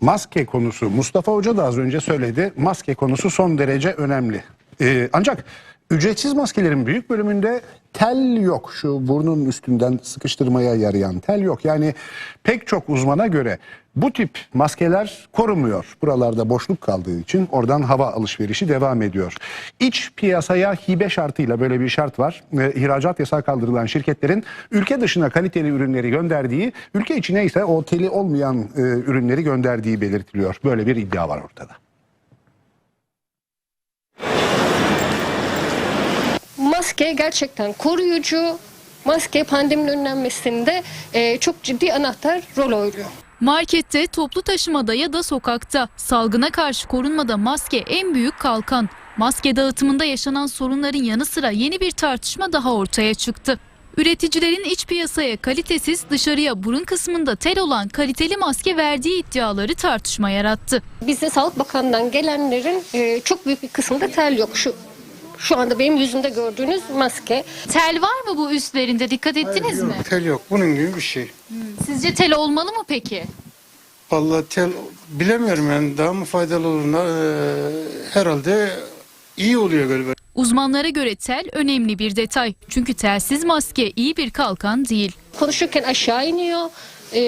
Maske konusu Mustafa Hoca da az önce söyledi. Maske konusu son derece önemli. Ee, ancak ücretsiz maskelerin büyük bölümünde tel yok. Şu burnun üstünden sıkıştırmaya yarayan tel yok. Yani pek çok uzmana göre bu tip maskeler korumuyor. Buralarda boşluk kaldığı için oradan hava alışverişi devam ediyor. İç piyasaya hibe şartıyla böyle bir şart var. Ee, ihracat yasağı kaldırılan şirketlerin ülke dışına kaliteli ürünleri gönderdiği, ülke içine ise o teli olmayan e, ürünleri gönderdiği belirtiliyor. Böyle bir iddia var ortada. Maske gerçekten koruyucu. Maske pandeminin önlenmesinde e, çok ciddi anahtar rol oynuyor. Markette, toplu taşımada ya da sokakta salgına karşı korunmada maske en büyük kalkan. Maske dağıtımında yaşanan sorunların yanı sıra yeni bir tartışma daha ortaya çıktı. Üreticilerin iç piyasaya kalitesiz, dışarıya burun kısmında tel olan kaliteli maske verdiği iddiaları tartışma yarattı. Bizde Sağlık Bakanı'ndan gelenlerin e, çok büyük bir kısmında tel yok. Şu şu anda benim yüzümde gördüğünüz maske. Tel var mı bu üstlerinde dikkat ettiniz mi? Tel yok. Bunun gibi bir şey. Sizce tel olmalı mı peki? Vallahi tel bilemiyorum yani daha mı faydalı olur? Ee, herhalde iyi oluyor galiba. Uzmanlara göre tel önemli bir detay. Çünkü telsiz maske iyi bir kalkan değil. Konuşurken aşağı iniyor. e,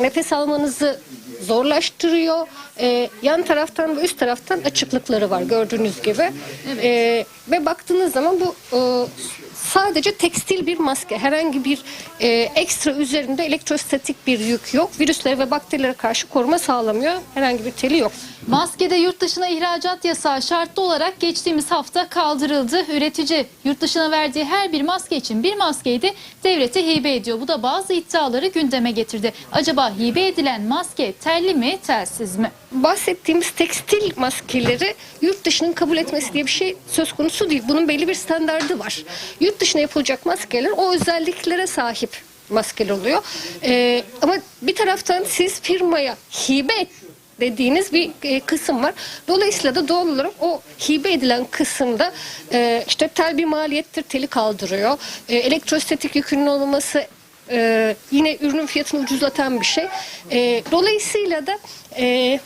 nefes almanızı zorlaştırıyor. E, yan taraftan ve üst taraftan açıklıkları var gördüğünüz gibi. E, ve baktığınız zaman bu e, sadece tekstil bir maske. Herhangi bir e, ekstra üzerinde elektrostatik bir yük yok. Virüslere ve bakterilere karşı koruma sağlamıyor. Herhangi bir teli yok. Maskede yurt dışına ihracat yasağı şartlı olarak geçtiğimiz hafta kaldırıldı. Üretici yurt dışına verdiği her bir maske için bir maskeyi de devlete hibe ediyor. Bu da bazı iddiaları gündeme getirdi. Acaba hibe edilen maske telli mi, telsiz mi? bahsettiğimiz tekstil maskeleri yurt dışının kabul etmesi diye bir şey söz konusu değil. Bunun belli bir standardı var. Yurt dışına yapılacak maskeler o özelliklere sahip maskeler oluyor. Ee, ama bir taraftan siz firmaya hibe dediğiniz bir e, kısım var. Dolayısıyla da doğal olarak o hibe edilen kısımda e, işte tel bir maliyettir, teli kaldırıyor. E, elektrostatik yükünün olmaması e, yine ürünün fiyatını ucuzlatan bir şey. E, dolayısıyla da e,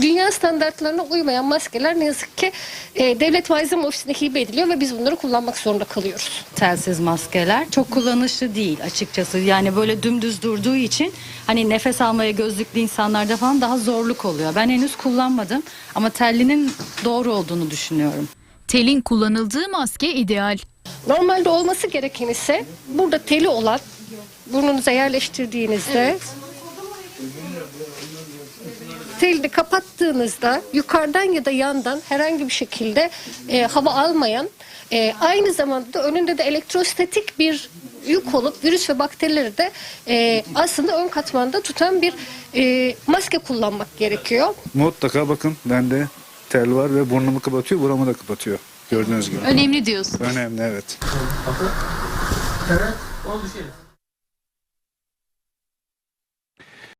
dünya standartlarına uymayan maskeler ne yazık ki e, devlet malzeme ofisine hibe ediliyor ve biz bunları kullanmak zorunda kalıyoruz. telsiz maskeler çok kullanışlı değil açıkçası. Yani böyle dümdüz durduğu için hani nefes almaya gözlüklü insanlarda falan daha zorluk oluyor. Ben henüz kullanmadım ama tellinin doğru olduğunu düşünüyorum. Telin kullanıldığı maske ideal. Normalde olması gereken ise burada teli olan burnunuza yerleştirdiğinizde telini kapattığınızda yukarıdan ya da yandan herhangi bir şekilde e, hava almayan e, aynı zamanda da önünde de elektrostatik bir yük olup virüs ve bakterileri de e, aslında ön katmanda tutan bir e, maske kullanmak gerekiyor. Mutlaka bakın bende tel var ve burnumu kapatıyor, buramı da kapatıyor. Gördüğünüz gibi. Önemli diyorsun. Önemli evet. Evet, düşünelim.